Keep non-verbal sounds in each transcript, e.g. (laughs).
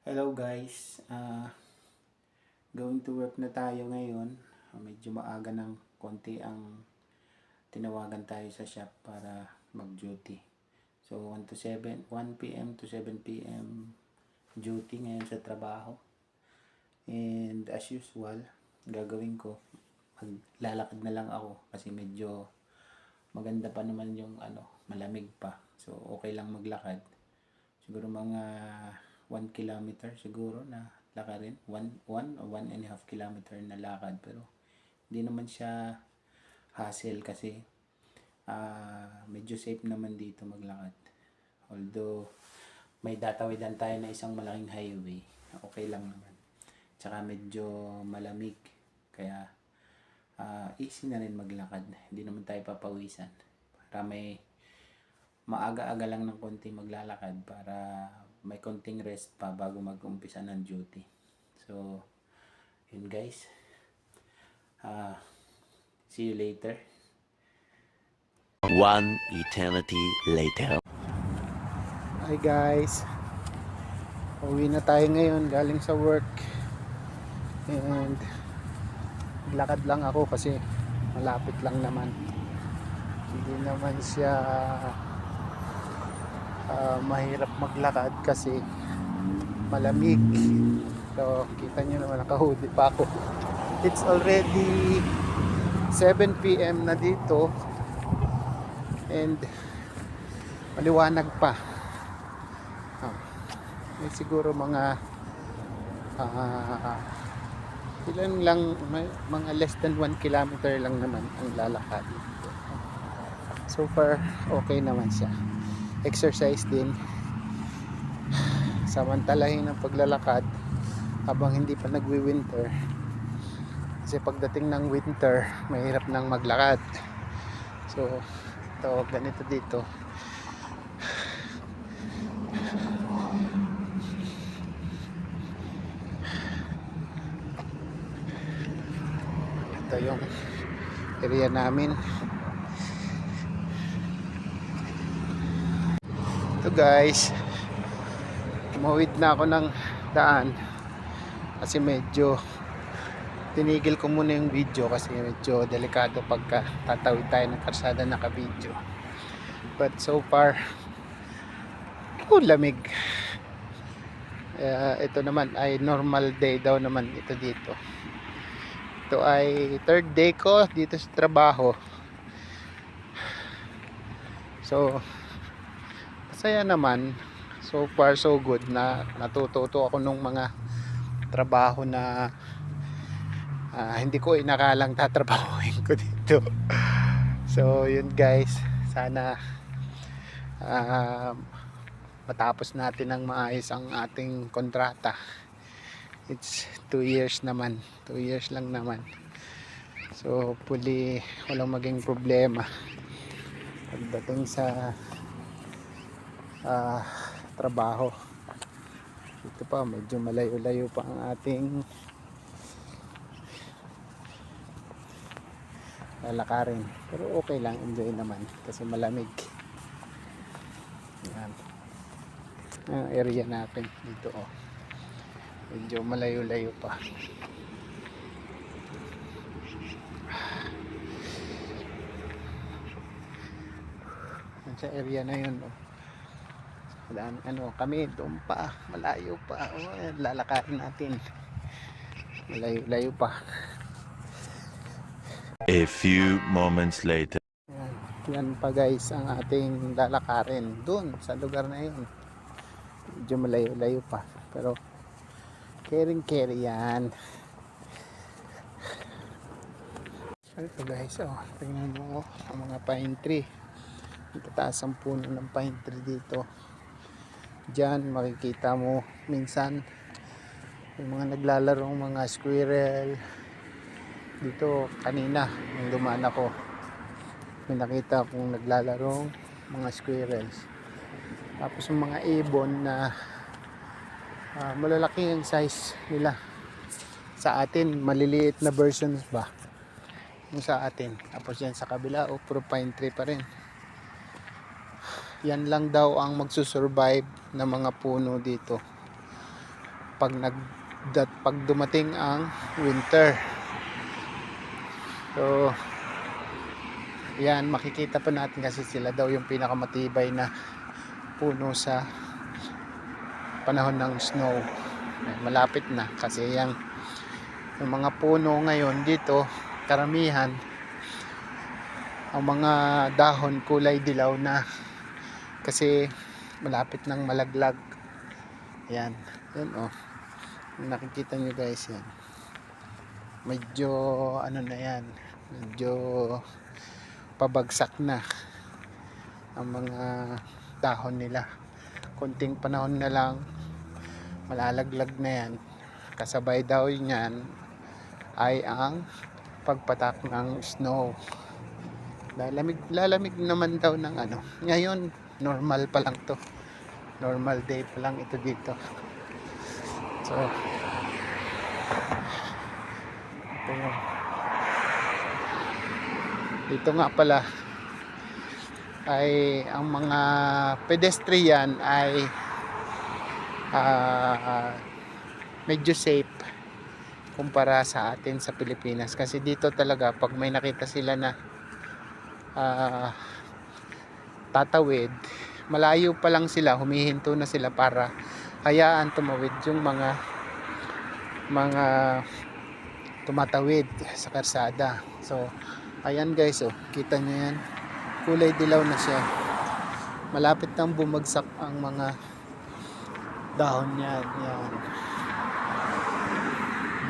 Hello guys, Ah, going to work na tayo ngayon. Ah, medyo maaga ng konti ang tinawagan tayo sa shop para mag-duty. So 1 to 7, 1 p.m. to 7 p.m. duty ngayon sa trabaho. And as usual, gagawin ko, maglalakad na lang ako kasi medyo maganda pa naman yung ano, malamig pa. So okay lang maglakad. Siguro mga 1 kilometer siguro na lakarin. 1 1 o 1 and a half kilometer na lakad pero hindi naman siya hassle kasi ah medyo safe naman dito maglakad. Although may datawidan tayo na isang malaking highway, okay lang naman. Tsaka medyo malamig kaya ah, easy na rin maglakad. Hindi naman tayo papawisan. Para may maaga-aga lang ng konti maglalakad para may konting rest pa bago mag-umpisa ng duty. So, yun guys. Ah, see you later. One eternity later. Hi guys. Uwi na tayo ngayon galing sa work. And lakad lang ako kasi malapit lang naman. Hindi naman siya ah, mahirap maglakad kasi malamig. So, kita nyo naman nakahudi pa ako. It's already 7 p.m. na dito and maliwanag pa. Ah, may siguro mga ah, ilan lang may- mga less than 1 kilometer lang naman ang lalakad. So far okay naman siya. Exercise din. Samantalahin ang paglalakad habang hindi pa nagwi-winter. Kasi pagdating ng winter, mahirap nang maglakad. So, ito, ganito dito. Ito yung area namin. Ito guys. Tumawid na ako ng daan. Kasi medyo tinigil ko muna yung video kasi medyo delikado pagka tatawid tayo ng karsada naka-video. But so far, oh, lamig. Eh, ito naman ay normal day daw naman ito dito. Ito ay third day ko dito sa trabaho. So, masaya naman. So far so good na natututo ako nung mga trabaho na ah, hindi ko inakalang tatrabahuin ko dito. So, yun guys. Sana ah, matapos natin ng maayos ang ating kontrata. It's 2 years naman. 2 years lang naman. So, hopefully, walang maging problema. Pagdating sa ah, trabaho. Ito pa, medyo malayo-layo pa ang ating lalakarin. Pero okay lang, enjoy naman kasi malamig. Yan. Ang area natin dito oh. Medyo malayo-layo pa. Sa area na yun oh. Wala, ano, kami doon pa, malayo pa. Oh, lalakarin natin. Malayo-layo pa. A few moments later. Yan, yan pa guys ang ating lalakarin doon sa lugar na yun. Medyo malayo-layo pa. Pero caring carry yan. Ito guys, oh, tingnan mo oh, ang mga pine tree. Ang tataas ang puno ng pine tree dito. Diyan makikita mo minsan yung mga naglalarong mga squirrel. Dito kanina nung dumaan ako may nakita akong naglalarong mga squirrels. Tapos yung mga ibon na ah, malalaki yung size nila. Sa atin, maliliit na versions ba? Yung sa atin. Tapos yan sa kabila, oh, puro pine tree pa rin. Yan lang daw ang magsusurvive ng mga puno dito. pag nag dat, pag dumating ang winter. So yan makikita pa natin kasi sila daw yung pinakamatibay na puno sa panahon ng snow. Malapit na kasi yung, yung mga puno ngayon dito karamihan ang mga dahon kulay dilaw na kasi malapit ng malaglag. Yan yan oh. Nakikita nyo guys yan. Medyo ano na yan. Medyo pabagsak na ang mga dahon nila. Konting panahon na lang malalaglag na yan. Kasabay daw yan ay ang pagpatak ng snow. Lalamig lalamig naman daw ng ano. Ngayon normal pa lang to. Normal day pa lang ito dito. So ito yun. dito nga pala ay ang mga pedestrian ay ah, medyo safe kumpara sa atin sa Pilipinas. Kasi dito talaga pag may nakita sila na ah, tatawid malayo pa lang sila humihinto na sila para hayaan tumawid yung mga mga tumatawid sa karsada. So ayan guys oh kita nyo yan. Kulay dilaw na siya. Malapit nang bumagsak ang mga dahon niyan. Yan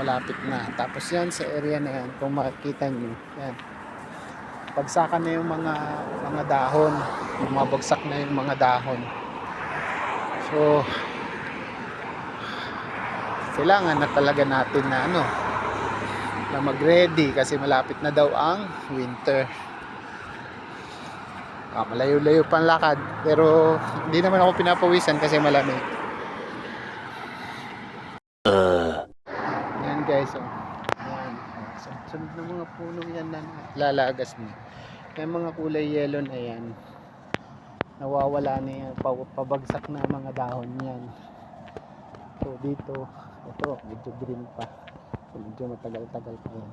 malapit na. Tapos yan sa area na yan kung makikita nyo yan. Bagsakan na yung mga mga dahon bumabagsak na yung mga dahon. So kailangan na talaga natin na ano na mag-ready kasi malapit na daw ang winter. Ah, malayo-layo pang lakad pero hindi naman ako pinapawisan kasi malamig. Uh, yan guys oh. yan. Sunod ng mga puno yan na lalagas na yung mga kulay yellow na yan nawawala na yan. Pa- pabagsak na mga dahon yan. So dito ito medyo green pa. So, medyo matagal-tagal pa yan.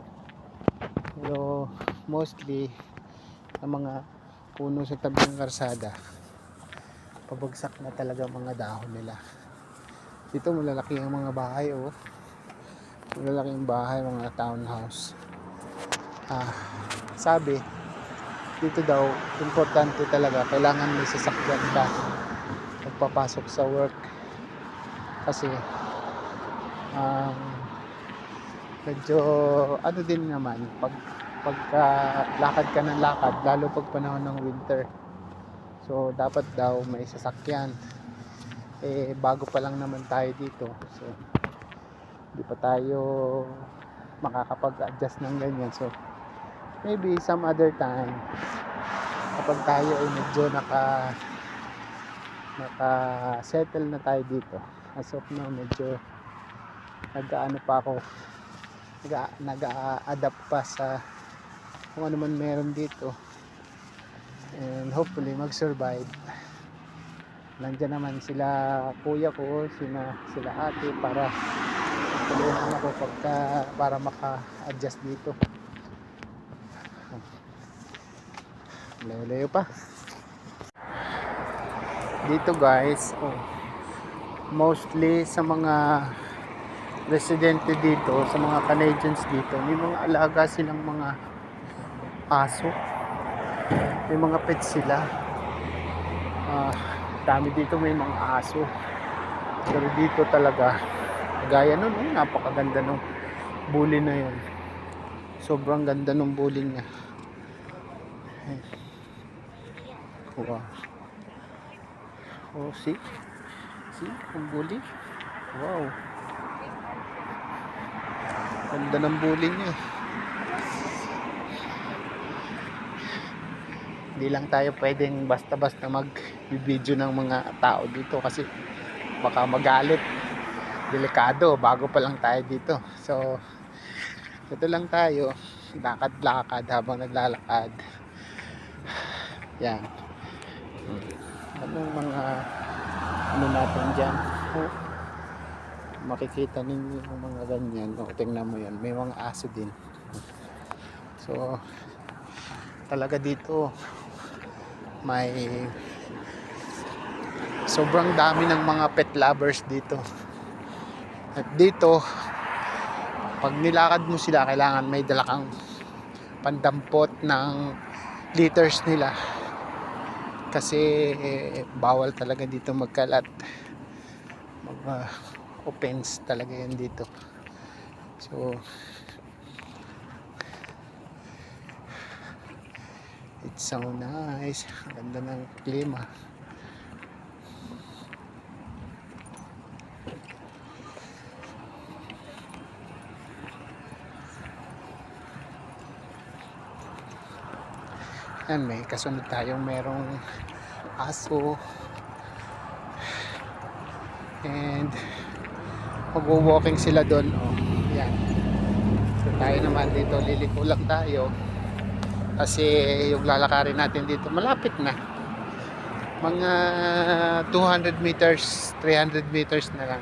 Pero mostly ang mga puno sa tabi ng karsada pabagsak na talaga mga dahon nila. Dito malalaki ang mga bahay oh. Malalaki ang bahay mga townhouse. Ah, sabi dito daw importante talaga kailangan may sasakyan ka. Pagpapasok sa work. Kasi um, medyo ano din naman pag pagka lakad ka ng lakad lalo pag panahon ng winter. So dapat daw may sasakyan. Eh bago pa lang naman tayo dito. So hindi pa tayo makakapag-adjust ng ganyan. So maybe some other time. Kapag tayo ay medyo naka naka settle na tayo dito. As of now medyo nag-ano pa ako. Nag- nag-adapt pa sa kung ano man meron dito. And hopefully mag-survive. Nandyan naman sila kuya ko sina, sila ate para tulungan ako pagka para maka-adjust dito layo-layo pa. Dito guys oh, mostly sa mga residente dito sa mga Canadians dito may mga alaga silang mga aso. May mga pets sila. Ah dami dito may mga aso. Pero dito talaga gaya nun oh, napakaganda nung bully na yun. Sobrang ganda nung bully niya. Ayan. Wow oh see? See? Ang bully? Wow. Ganda ng bully niya. Hindi lang tayo pwedeng basta-basta mag-video ng mga tao dito kasi baka magalit. Delikado bago pa lang tayo dito. So ito lang tayo. Lakad-lakad habang naglalakad. Yan Anong mga ano natin dyan. Oh, makikita ninyo yung mga ganyan. O tingnan mo yan. May mga aso din. So talaga dito may sobrang dami ng mga pet lovers dito. At dito pag nilakad mo sila kailangan may dala kang pandampot ng liters nila kasi eh, bawal talaga dito magkalat. Mag uh, offense talaga yan dito. So it's so nice. Ganda ng klima Yan, may kasunod tayong merong aso. And mag-walking sila doon. Oh, yan. So tayo naman dito, liliko lang tayo. Kasi yung lalakarin natin dito, malapit na. Mga 200 meters, 300 meters na lang.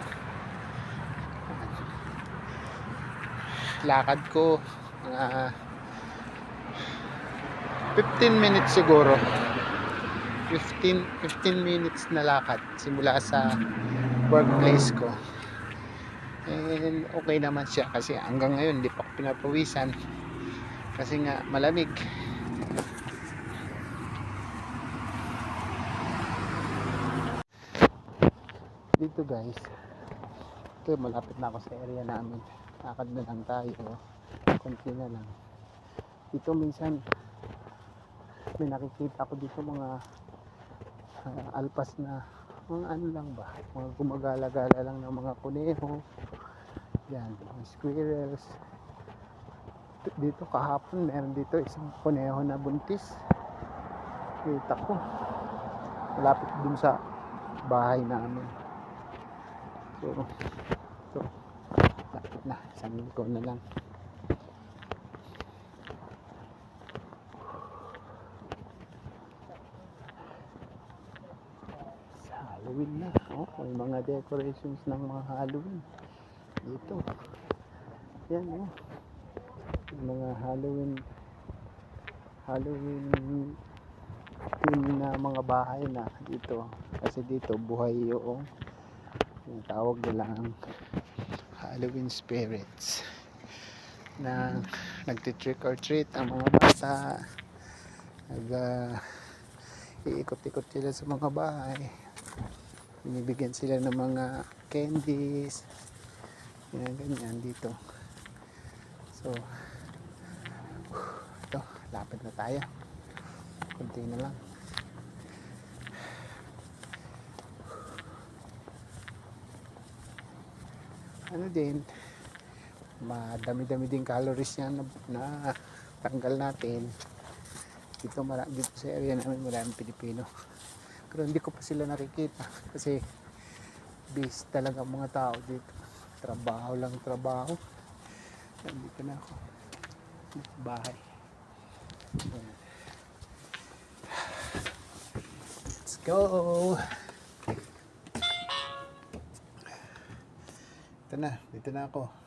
Lakad ko, mga 15 minutes siguro. 15, 15 minutes na lakad simula sa workplace ko. And okay naman siya kasi hanggang ngayon hindi pa ako pinapawisan. Kasi nga malamig. Dito guys ito malapit na ako sa area namin. Lakad na lang tayo. Konti na lang. Dito minsan may nakikita ko dito mga ah, alpas na mga ano lang ba? Mga gumagala-gala lang ng mga kuneho. Yan mga squirrels. Dito kahapon meron dito isang kuneho na buntis. Kita ko. Malapit dun sa bahay namin. So lapit na isang linggo na lang sa Halloween na. Oh, may mga decorations ng mga Halloween. Dito. Yan oh. Yung mga Halloween Halloween theme na mga bahay na dito. Kasi dito buhay yung yung tawag nilang Halloween spirits na nagti-trick or treat ang mga bata nag ah, iikot-ikot sila sa mga bahay binibigyan sila ng mga candies. Yan ganyan dito. So ito lapit na tayo. Kunti na lang. Ano din madami-dami din calories yan na, na tanggal natin. Dito, mara, dito sa area namin maraming Pilipino pero hindi ko pa sila nakikita (laughs) kasi busy talaga mga tao dito. Trabaho lang trabaho. Nandito na ako. Bahay. Let's go. Ito na. Dito na ako